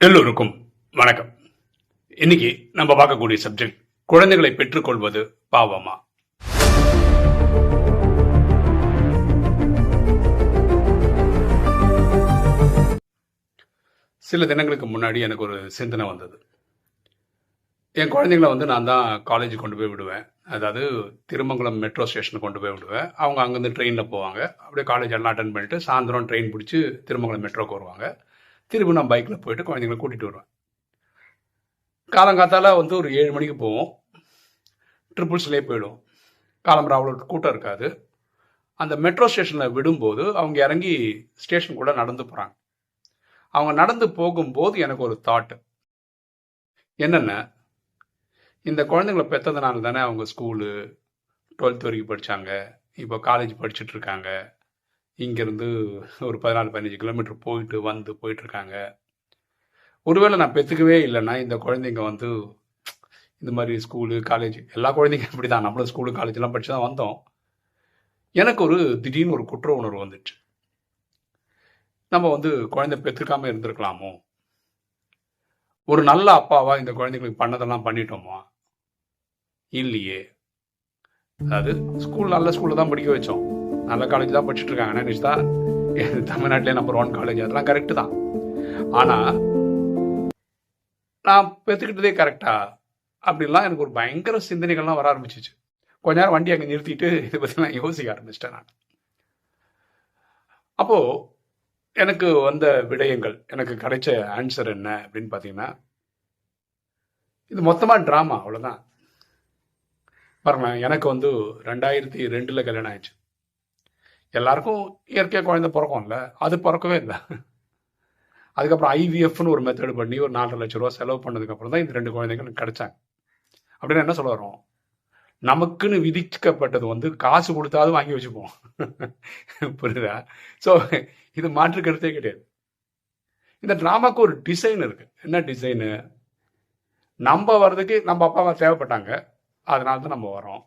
எல்லோருக்கும் வணக்கம். இன்னைக்கு நம்ம பார்க்கக்கூடிய சப்ஜெக்ட் குழந்தைகளை பெற்றுக்கொள்வது பாவமா? சில தினங்களுக்கு முன்னாடி எனக்கு ஒரு சிந்தனை வந்தது. என் குழந்தைங்களை வந்து நான் தான் காலேஜ் கொண்டு போய் விடுவேன். அதாவது திருமங்கலம் மெட்ரோ ஸ்டேஷனுக்கு கொண்டு போய் விடுவேன். அவங்க அங்கேருந்து ட்ரெயினில் போவாங்க. அப்படியே காலேஜ் எல்லாம் அட்டன் பண்ணிட்டு சாயந்தரம் ட்ரெயின் பிடிச்சி திருமங்கலம் மெட்ரோக்கு வருவாங்க. திரும்ப நான் பைக்கில் போயிட்டு குழந்தைங்களை கூட்டிகிட்டு வருவேன். காலங்காத்தால வந்து ஒரு ஏழு மணிக்கு போவோம். ட்ரிபிள்ஸ்லேயே போயிடும் காலம்பரம் அவ்வளோ கூட்டம் இருக்காது. அந்த மெட்ரோ ஸ்டேஷனில் விடும்போது அவங்க இறங்கி ஸ்டேஷன் கூட நடந்து போகிறாங்க அவங்க நடந்து போகும்போது எனக்கு ஒரு தாட் என்னென்ன இந்த குழந்தைங்களை பெற்றதுனால தானே அவங்க ஸ்கூலு டுவெல்த் வரைக்கும் படித்தாங்க இப்போ காலேஜ் படிச்சுட்ருக்காங்க இருக்காங்க. இங்கேருந்து ஒரு பதினாலு பதினஞ்சு கிலோமீட்டர் போயிட்டு வந்து போயிட்டுருக்காங்க. ஒருவேளை நான் பெற்றுக்கவே இல்லைன்னா இந்த குழந்தைங்க வந்து இந்த மாதிரி ஸ்கூலு காலேஜ் எல்லா குழந்தைங்க இப்படி தான் நம்மளும் ஸ்கூலு காலேஜ்லாம் படித்து தான் வந்தோம். எனக்கு ஒரு திடீர்னு ஒரு குற்ற உணர்வு வந்துச்சு. நம்ம வந்து குழந்தை பெற்றுக்காம இருந்திருக்கலாமோ? ஒரு நல்ல அப்பாவா இந்த குழந்தைங்களுக்கு பண்ணதெல்லாம் பண்ணிட்டோமா? இல்லையே. அதாவது ஸ்கூல் நல்ல ஸ்கூலில் தான் படிக்க வச்சோம். நல்ல காலேஜ் தான் படிச்சுட்ருக்காங்க இருக்காங்க நினைச்சு தமிழ்நாட்டிலே நம்பர் ஒன் காலேஜ் அதெல்லாம் கரெக்டு தான். ஆனால் நான் பெற்றுக்கிட்டதே கரெக்டா அப்படிலாம் எனக்கு ஒரு பயங்கர சிந்தனைகள்லாம் வர ஆரம்பிச்சிச்சு. கொஞ்ச நேரம் வண்டி அங்கே நிறுத்திட்டு இதை பற்றிலாம் யோசிக்க ஆரம்பிச்சிட்டேன் நான். அப்போது எனக்கு வந்த விடயங்கள் எனக்கு கிடைச்ச ஆன்சர் என்ன அப்படின்னு பார்த்தீங்கன்னா இது மொத்தமாக ட்ராமா அவ்வளோதான் பாருங்களேன் எனக்கு வந்து ரெண்டாயிரத்தி ரெண்டில் கல்யாணம் ஆயிடுச்சு. எல்லாருக்கும் இயற்கையாக குழந்தை பிறக்கும்ல அது பிறக்கவே இல்லை. அதுக்கப்புறம் ஐவிஎஃப்னு ஒரு மெத்தடு பண்ணி ஒரு நாலரை லட்ச ரூபா செலவு பண்ணதுக்கப்புறம் தான் இந்த ரெண்டு குழந்தைங்களும் கிடைச்சாங்க. அப்படின்னு என்ன சொல்ல வரோம் நமக்குன்னு விதிக்கப்பட்டது வந்து காசு கொடுத்தாவது வாங்கி வச்சுப்போம். புரியுதா? ஸோ இது மாற்று கருத்தே கிடையாது. இந்த ட்ராமாக்கு ஒரு டிசைன் இருக்கு. என்ன டிசைனு நம்ம வர்றதுக்கு நம்ம அப்பா அம்மா தேவைப்பட்டாங்க. அதனால தான் நம்ம வரோம்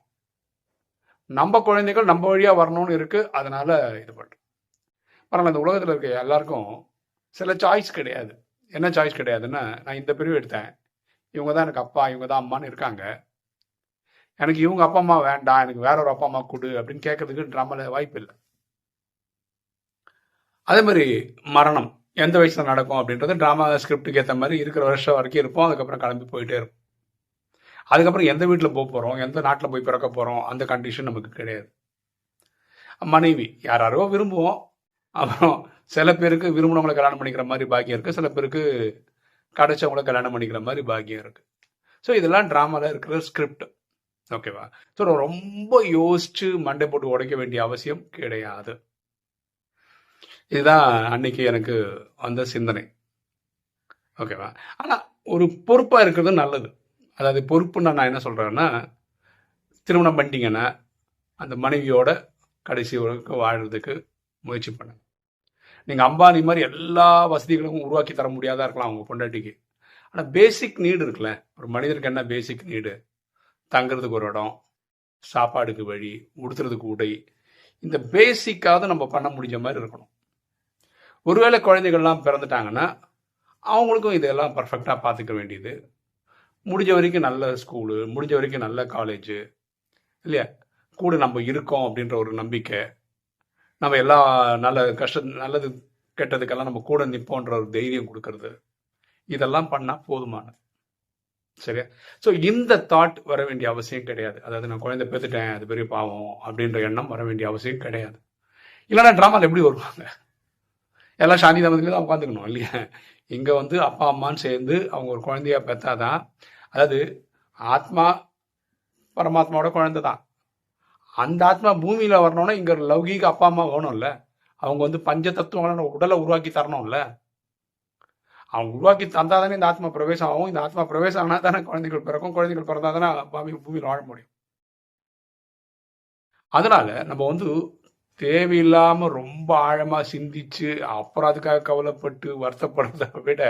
நம்ம குழந்தைகள் நம்ம வழியாக வரணும்னு இருக்குது அதனால் இது பண்ணுறோம் பரவாயில்ல இந்த உலகத்தில் இருக்க எல்லாருக்கும் சில சாய்ஸ் கிடையாது. என்ன சாய்ஸ் கிடையாதுன்னா நான் இந்த பிரிவு எடுத்தேன். இவங்க தான் எனக்கு அப்பா இவங்க தான் அம்மான்னு இருக்காங்க. எனக்கு இவங்க அப்பா அம்மா வேண்டாம். எனக்கு வேற ஒரு அப்பா அம்மா கொடு அப்படின்னு கேட்கறதுக்கு நம்மள வாய்ப்பு இல்லை. அதே மாதிரி மரணம் எந்த வயசுல நடக்கும் அப்படின்றது ட்ராமா ஸ்கிரிப்டுக்கு ஏற்ற மாதிரி இருக்கிற வருஷம் வரைக்கும் இருப்போம். அதுக்கப்புறம் கிளம்பி போயிட்டே இருப்போம். அதுக்கப்புறம் எந்த வீட்டில் போக போகிறோம் எந்த நாட்டில் போய் பிறக்க போகிறோம் அந்த கண்டிஷன் நமக்கு கிடையாது. மனைவி யாராரோ விரும்புவோம். அப்புறம் சில பேருக்கு விரும்பினவங்களை கல்யாணம் பண்ணிக்கிற மாதிரி பாக்கியம் இருக்குது சில பேருக்கு கிடைச்சவங்கள கல்யாணம் பண்ணிக்கிற மாதிரி பாக்கியம் இருக்குது ஸோ இதெல்லாம் ட்ராமாவில் இருக்கிற ஸ்கிரிப்ட் ஓகேவா ஸோ ரொம்ப யோசிச்சு மண்டை போட்டு உடைக்க வேண்டிய அவசியம் கிடையாது. இதுதான் அன்னைக்கு எனக்கு வந்த சிந்தனை. ஓகேவா ஆனால் ஒரு பொறுப்பாக இருக்கிறது நல்லது. அதாவது பொறுப்புன்னா நான் என்ன சொல்கிறேன்னா திருமணம் பண்ணிட்டீங்கன்னா அந்த மனைவியோட கடைசி வரைக்கும் வாழ்கிறதுக்கு முயற்சி பண்ணுங்க. நீங்கள் அம்பானி மாதிரி எல்லா வசதிகளும் உருவாக்கி தர முடியாதா இருக்கலாம் அவங்க பொண்டாட்டிக்கு. ஆனால் பேசிக் நீடு இருக்குல்ல. ஒரு மனிதருக்கு என்ன பேசிக் நீடு தங்குறதுக்கு ஒரு இடம் சாப்பாடுக்கு வழி உடுத்துறதுக்கு உடை. இந்த பேசிக்காவது நம்ம பண்ண முடிஞ்ச மாதிரி இருக்கணும். ஒருவேளை குழந்தைகள்லாம் பிறந்துட்டாங்கன்னா அவங்களுக்கும் இதெல்லாம் பர்ஃபெக்டாக பார்த்துக்க வேண்டியது. முடிஞ்ச வரைக்கும் நல்ல ஸ்கூலு முடிஞ்ச வரைக்கும் நல்ல காலேஜு இல்லையா? கூட நம்ம இருக்கோம் அப்படின்ற ஒரு நம்பிக்கை நம்ம எல்லா நல்ல கஷ்ட நல்லது கெட்டதுக்கெல்லாம் நம்ம கூட நிற்போன்ற ஒரு தைரியம் கொடுக்கறது. இதெல்லாம் பண்ணால் போதுமானது. சரியா? ஸோ இந்த தாட் வர வேண்டிய அவசியம் கிடையாது. அதாவது நான் குழந்தை பெற்றுட்டேன் அது பெரிய பாவம் அப்படின்ற எண்ணம் வர வேண்டிய அவசியம் கிடையாது. இல்லைன்னா ட்ராமாவில் எப்படி வருவாங்க? எல்லாம் சாந்தி தான் உட்காந்துக்கணும் இல்லையா? இங்கே வந்து அப்பா அம்மான்னு சேர்ந்து அவங்க ஒரு குழந்தைய பெற்றாதான் அதாவது ஆத்மா பரமாத்மாவோட குழந்தை தான் அந்த ஆத்மா பூமியில் வரணும்னா இங்கே ஒரு லௌகீக அப்பா அம்மா வேணும்ல. அவங்க வந்து பஞ்ச தத்துவங்களான உடலை உருவாக்கி தரணும்ல. அவங்க உருவாக்கி தந்தாதானே இந்த ஆத்மா பிரவேசம் ஆகும். இந்த ஆத்மா பிரவேசம் ஆனால் தானே குழந்தைகள் பிறக்கும். குழந்தைகள் பிறந்தால் தானே பூமி பூமியில் வாழ முடியும். அதனால நம்ம வந்து தேவையில்லாம ரொம்ப ஆழமா சிந்திச்சு அப்புறம் அதுக்காக கவலைப்பட்டு வருத்தப்படுறதை விட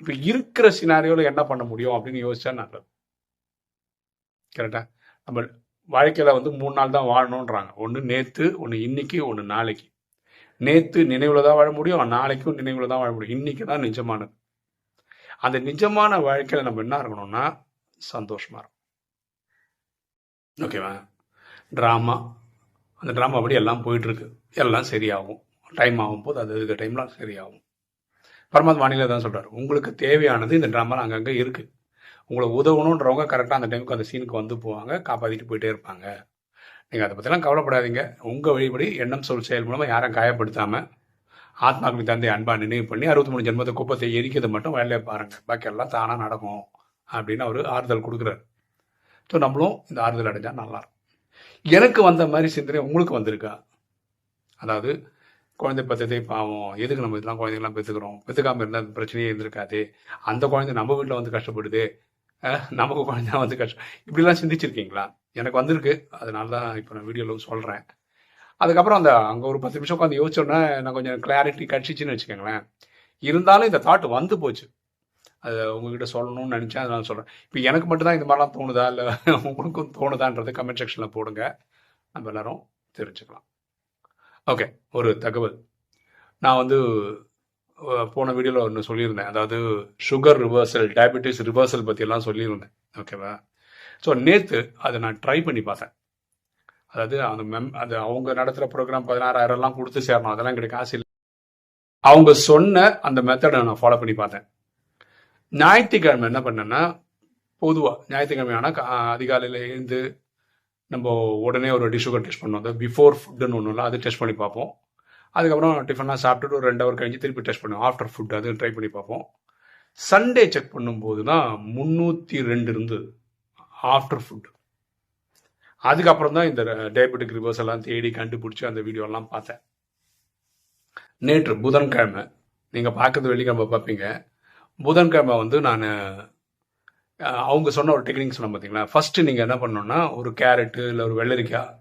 இப்ப இருக்கிற சினாரியோல என்ன பண்ண முடியும் அப்படின்னு யோசிச்சா நல்லது. கரெக்டா நம்ம வாழ்க்கையில வந்து மூணு நாள் தான் வாழணுன்றாங்க ஒன்று நேத்து ஒன்று இன்னைக்கு ஒன்று நாளைக்கு. நேத்து நினைவுல தான் வாழ முடியும் நாளைக்கும் நினைவுல தான் வாழ முடியும். இன்னைக்கு தான் நிஜமானது. அந்த நிஜமான வாழ்க்கையில் நம்ம என்ன இருக்கணும்னா சந்தோஷமா இருக்கும் ஓகேவா ட்ராமா அந்த ட்ராமா அப்படி எல்லாம் போயிட்டுருக்கு. எல்லாம் சரியாகும். டைம் ஆகும் போது அது இதுக்கு டைம்லாம் சரியாகும். பரமாத்மா வானிலை தான் சொல்கிறார் உங்களுக்கு தேவையானது இந்த ட்ராமாவில் அங்கங்கே இருக்குது உங்களுக்கு உதவணுன்றவங்க கரெக்டாக அந்த டைமுக்கு அந்த சீனுக்கு வந்து போவாங்க காப்பாற்றிட்டு போயிட்டே இருப்பாங்க. நீங்கள் அதை பற்றிலாம் கவலைப்படாதீங்க. உங்கள் வழிபடி எண்ணம் சொல் செயல் மூலமாக யாரும் காயப்படுத்தாமல் ஆத்மாக்கு தந்தை அன்பா நினைவு பண்ணி அறுபத்தி மூணு ஜென்மத்தை குப்பத்தை எரிக்கிறது மட்டும் வேலையை பாருங்கள் பாக்கி எல்லாம் தானாக நடக்கும் அப்படின்னு அவர் ஆறுதல் கொடுக்குறாரு. ஸோ நம்மளும் இந்த ஆறுதல் அடைஞ்சால் நல்லாயிருக்கும் எனக்கு வந்த மாதிரி சிந்தனை உங்களுக்கு வந்திருக்கா? அதாவது குழந்தை பத்ததே பாவம் எதுக்கு நம்ம இதெல்லாம் குழந்தைங்களாம் பெற்றுக்கிறோம் பெற்றுக்காமல் இருந்தால் அந்த பிரச்சனையே இருந்திருக்காது. அந்த குழந்தை நம்ம வீட்டில் வந்து கஷ்டப்படுது. நமக்கு குழந்தை வந்து கஷ்டம் இப்படிலாம் சிந்திச்சிருக்கீங்களா? எனக்கு வந்திருக்கு. அதனால தான் இப்போ நான் வீடியோவில் சொல்கிறேன் அதுக்கப்புறம் அந்த அங்கே ஒரு பத்து நிமிஷம் உட்காந்து யோசிச்சோன்னே நான் கொஞ்சம் கிளாரிட்டி கிடச்சிச்சின்னு வச்சுக்கோங்களேன். இருந்தாலும் இந்த தாட் வந்து போச்சு. அதை உங்ககிட்ட சொல்லணும்னு நினச்சேன் அதனால சொல்கிறேன் இப்போ எனக்கு மட்டும்தான் இந்த மாதிரிலாம் தோணுதா? இல்லை உங்களுக்கும் தோணுதான்றது கமெண்ட் செக்ஷனில் போடுங்க. நம்ம எல்லாரும் தெரிஞ்சுக்கலாம். ஓகே ஒரு தகவல். நான் வந்து போன வீடியோவில் ஒன்று சொல்லியிருந்தேன். அதாவது சுகர் ரிவர்சல் டயபெட்டிஸ் ரிவர்சல் பற்றியெல்லாம் சொல்லியிருந்தேன். ஓகேவா ஸோ நேற்று அதை நான் ட்ரை பண்ணி பார்த்தேன். அதாவது அந்த மெம் அது அவங்க நடத்துகிற ப்ரோக்ராம் பதினாறாயிரம்லாம் கொடுத்து சேரணும். அதெல்லாம் எங்களுக்கு காசு இல்லை. அவங்க சொன்ன அந்த மெத்தடை நான் ஃபாலோ பண்ணி பார்த்தேன். ஞாயிற்றுக்கிழமை என்ன பண்ணேன்னா பொதுவாக ஞாயிற்றுக்கிழமை ஆனால் அதிகாலையில் எழுந்து நம்ம உடனே ஒரு டிஷ் சுகர் டெஸ்ட் பண்ணுவோம். அது பிஃபோர் ஃபுட்டுன்னு ஒன்றும் இல்லை அது டெஸ்ட் பண்ணி பார்ப்போம். அதுக்கப்புறம் டிஃபன்லாம் சாப்பிட்டுட்டு ஒரு ரெண்டு ஹவர் கழிஞ்சு திருப்பி டெஸ்ட் பண்ணுவோம். ஆஃப்டர் ஃபுட் அது ட்ரை பண்ணி பார்ப்போம். சண்டே செக் பண்ணும்போது தான் முந்நூற்றி ரெண்டு இருந்து ஆஃப்டர் ஃபுட் அதுக்கப்புறம் தான் இந்த டயபெட்டிக் ரிவர்ஸ் எல்லாம் தேடி கண்டுபிடிச்சி அந்த வீடியோலாம் பார்த்தேன். நேற்று புதன்கிழமை. நீங்கள் பார்க்குறது வெள்ளிக்கிழமை பார்ப்பீங்க. புதன்கிழமை வந்து நான் அவங்க சொன்ன ஒரு டெக்னிக் சொன்ன பார்த்தீங்களா ஃபஸ்ட்டு நீங்கள் என்ன பண்ணணும்னா ஒரு கேரட்டு இல்லை ஒரு வெள்ளரிக்காய்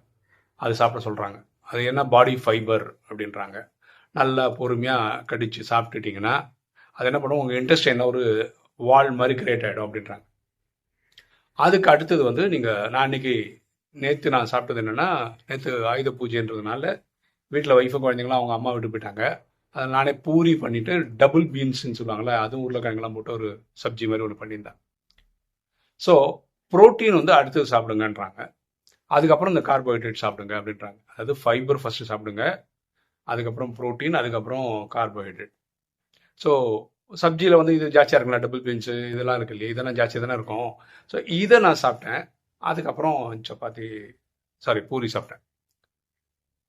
அது சாப்பிட சொல்கிறாங்க அது என்ன? பாடி ஃபைபர் அப்படின்றாங்க. நல்லா பொறுமையாக கடித்து சாப்பிட்டுட்டிங்கன்னா அது என்ன பண்ணுவோம் உங்கள் இன்ட்ரெஸ்ட் என்ன ஒரு வால் மாதிரி கிரியேட் ஆகிடும் அப்படின்றாங்க. அதுக்கு அடுத்தது வந்து நீங்கள் நான் இன்னைக்கு நேற்று நான் சாப்பிட்டது என்னென்னா நேற்று ஆயுத பூஜைன்றதுனால வீட்டில் ஒய்ஃபு குழந்தைங்களாம் அவங்க அம்மா விட்டு போயிட்டாங்க. அதை நானே பூரி பண்ணிவிட்டு டபுள் பீன்ஸ்ன்னு சொல்லுவாங்களே அதுவும் உருளைக்கிழங்குலாம் போட்டு ஒரு சப்ஜி மாதிரி ஒன்று பண்ணியிருந்தேன். ஸோ புரோட்டீன் வந்து அடுத்தது சாப்பிடுங்கன்றாங்க. அதுக்கப்புறம் இந்த கார்போஹைட்ரேட் சாப்பிடுங்க அப்படின்றாங்க. அதாவது ஃபைபர் ஃபஸ்ட்டு சாப்பிடுங்க அதுக்கப்புறம் புரோட்டீன் அதுக்கப்புறம் கார்போஹைட்ரேட் ஸோ சப்ஜியில் வந்து இது ஜாஸ்தியாக இருக்குங்களா டபுள் பீன்ஸு இதெல்லாம் இருக்கு இல்லையா? இதெல்லாம் ஜாஸ்தியாக தானே இருக்கும். ஸோ இதை நான் சாப்பிட்டேன். அதுக்கப்புறம் சப்பாத்தி சாரி பூரி சாப்பிட்டேன்.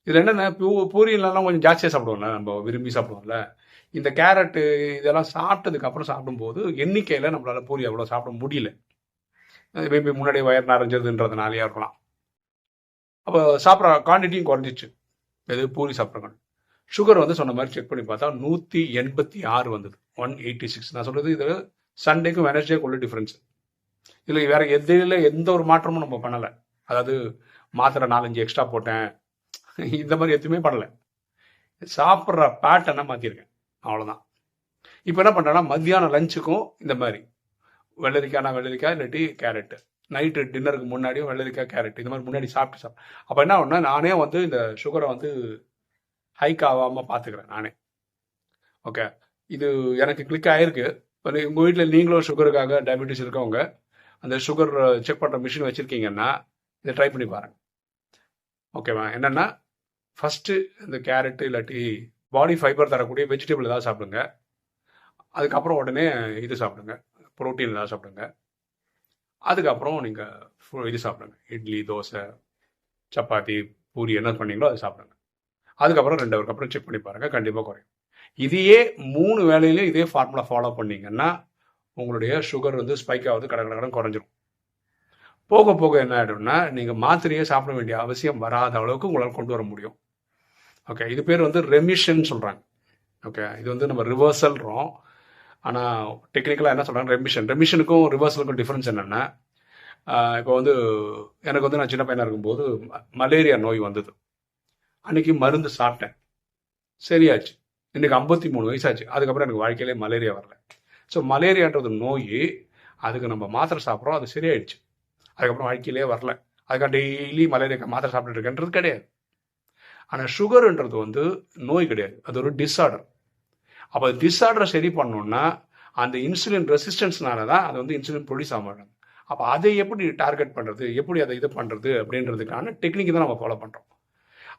இதில் என்னென்ன பூ பூரியிலலாம் கொஞ்சம் ஜாஸ்தியாக சாப்பிடுவோம்ல நம்ம விரும்பி சாப்பிடுவோம்ல. இந்த கேரட்டு இதெல்லாம் சாப்பிட்டதுக்கப்புறம் சாப்பிடும்போது எண்ணிக்கையில் நம்மளால் பூரி அவ்வளோ சாப்பிட முடியல. மேபி முன்னாடி வயர் நிறைஞ்சதுன்றதுனாலயா இருக்கலாம். அப்போ சாப்பிட்ற குவான்டிட்டியும் குறைஞ்சிச்சு எது பூரி சாப்பிட்றவங்க. சுகர் வந்து சொன்ன மாதிரி செக் பண்ணி பார்த்தா நூற்றி எண்பத்தி ஆறு வந்தது. ஒன் எயிட்டி சிக்ஸ் நான் சொல்கிறது இது சண்டேக்கும் வெனஸ்டேக்குள்ள டிஃப்ரென்ஸ் இதில் வேறு எதில் எந்த ஒரு மாற்றமும் நம்ம பண்ணலை. அதாவது மாத்திரை நாலஞ்சு எக்ஸ்ட்ரா போட்டேன். இந்த மாதிரி எதுவுமே பண்ணலை சாப்பிட்ற பேட்டனை மாற்றிருக்கேன் அவ்வளோதான் இப்போ என்ன பண்ணுறேன்னா மத்தியானம் லஞ்சுக்கும் இந்த மாதிரி. வெள்ளரிக்காய் வெள்ளரிக்காய் இல்லாட்டி கேரட்டு நைட்டு டின்னருக்கு முன்னாடியும் வெள்ளரிக்காய் கேரட் இந்த மாதிரி முன்னாடி சாப்பிட்டு சாப்பிட்டு. அப்போ என்ன ஒன்று நானே வந்து இந்த சுகரை வந்து ஹைக் ஆகாமல் பார்த்துக்கிறேன் நானே. ஓகே இது எனக்கு கிளிக் ஆகிருக்கு இப்போ உங்கள் வீட்டில் நீங்களும் சுகருக்காக டயபெட்டிஸ் இருக்கவங்க அந்த சுகர் செக் பண்ணுற மிஷின் வச்சுருக்கீங்கன்னா இதை ட்ரை பண்ணி பாருங்கள் ஓகேவா என்னென்னா ஃபஸ்ட்டு இந்த கேரட்டு இல்லாட்டி பாடி ஃபைபர் தரக்கூடிய வெஜிடபிள் ஏதாவது சாப்பிடுங்க. அதுக்கப்புறம் உடனே இது சாப்பிடுங்க. புரோட்டீன் ஏதாவது சாப்பிடுங்க. அதுக்கப்புறம் நீங்கள் இது சாப்பிடுங்க. இட்லி தோசை சப்பாத்தி பூரி என்ன பண்ணீங்களோ அதை சாப்பிடுங்க. அதுக்கப்புறம் ரெண்டு அவருக்கு அப்புறம் செக் பண்ணி பாருங்கள் கண்டிப்பாக குறையும். இதையே மூணு வேலையிலையும் இதே ஃபார்முலா ஃபாலோ பண்ணிங்கன்னா உங்களுடைய சுகர் வந்து ஸ்பைக் ஆகுது கடை கடன் குறைஞ்சிரும். போக போக என்ன ஆகிடும்னா நீங்கள் மாத்திரையே சாப்பிட வேண்டிய அவசியம் வராத அளவுக்கு உங்களால் கொண்டு வர முடியும். ஓகே இது பேர் வந்து ரெமிஷன் சொல்கிறாங்க ஓகே இது வந்து நம்ம ரிவர்சல்றோம் ஆனால் டெக்னிக்கலாக என்ன சொல்கிறாங்க ரெமிஷன் ரெமிஷனுக்கும் ரிவர்சலுக்கும் டிஃப்ரென்ஸ் என்னென்னா இப்போ வந்து எனக்கு வந்து நான் சின்ன பையனாக இருக்கும்போது மலேரியா நோய் வந்தது. அன்னைக்கு மருந்து சாப்பிட்டேன். சரியாச்சு. இன்றைக்கி ஐம்பத்தி மூணு வயசாச்சு. அதுக்கப்புறம் எனக்கு வாழ்க்கையிலே மலேரியா வரல. ஸோ மலேரியான்றது நோய் அதுக்கு நம்ம மாத்திரை சாப்பிட்றோம் அது சரியாயிடுச்சு. அதுக்கப்புறம் வாழ்க்கையிலே வரல. அதுக்காக டெய்லி மலேரியாக்கு மாத்திரை சாப்பிட்டுட்ருக்கென்றது கிடையாது. ஆனால் சுகருன்றது வந்து நோய் கிடையாது. அது ஒரு டிஸார்டர் அப்போ டிஸார்டரை சரி பண்ணணுன்னா அந்த இன்சுலின் ரெசிஸ்டன்ஸ்னால தான் அது வந்து இன்சுலின் ப்ரொடியூஸ் ஆக மாட்டாங்க. அப்போ அதை எப்படி டார்கெட் பண்ணுறது எப்படி அதை இது பண்ணுறது அப்படின்றதுக்கான டெக்னிக் தான் நம்ம ஃபாலோ பண்ணுறோம்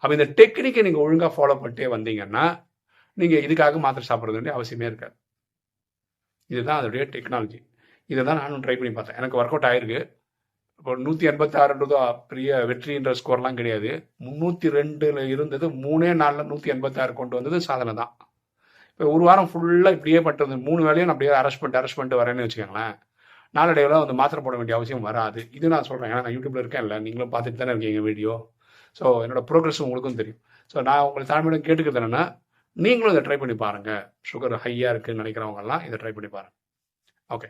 அப்போ இந்த டெக்னிக்கை நீங்கள் ஒழுங்காக ஃபாலோ பண்ணிட்டே வந்தீங்கன்னா நீங்கள் இதுக்காக மாத்திரை சாப்பிட்றது வேண்டிய அவசியமே இருக்காது. இதுதான் அதோடைய டெக்னாலஜி இதை தான் நானும் ட்ரை பண்ணி பார்த்தேன். எனக்கு ஒர்க் அவுட் ஆயிருக்கு. இப்போ நூற்றி எண்பத்தாறுன்றது பெரிய வெற்றின்ற ஸ்கோர்லாம் கிடையாது. முந்நூற்றி ரெண்டில் இருந்தது மூணே நாளில் நூற்றி எண்பத்தாறு கொண்டு வந்தது சாதனை தான். இப்போ ஒரு வாரம் ஃபுல்லாக இப்படியே பட்டது மூணு வேலையும் நான் அப்படியே அரெஸ்ட் பண்ணிட்டு அரெஸ்ட் பண்ணிட்டு வரேன்னு வச்சுக்கோங்களேன். நாளடைவில் வந்து மாத்திரை போட வேண்டிய அவசியம் வராது. இது நான் சொல்கிறேன் ஏன்னா நான் யூடியூப்ல இருக்கேன் இல்லை. நீங்களும் பார்த்துட்டு தானே இருக்கீங்க வீடியோ ஸோ என்னோட ப்ரோக்ரஸ் உங்களுக்கும் தெரியும். ஸோ நான் உங்களை தாழ்மையிடம் கேட்டுக்கிறது என்னன்னா நீங்களும் இதை ட்ரை பண்ணி பாருங்கள் சுகர் ஹையாக இருக்குன்னு நினைக்கிறவங்கெல்லாம் இதை ட்ரை பண்ணி பாருங்கள் ஓகே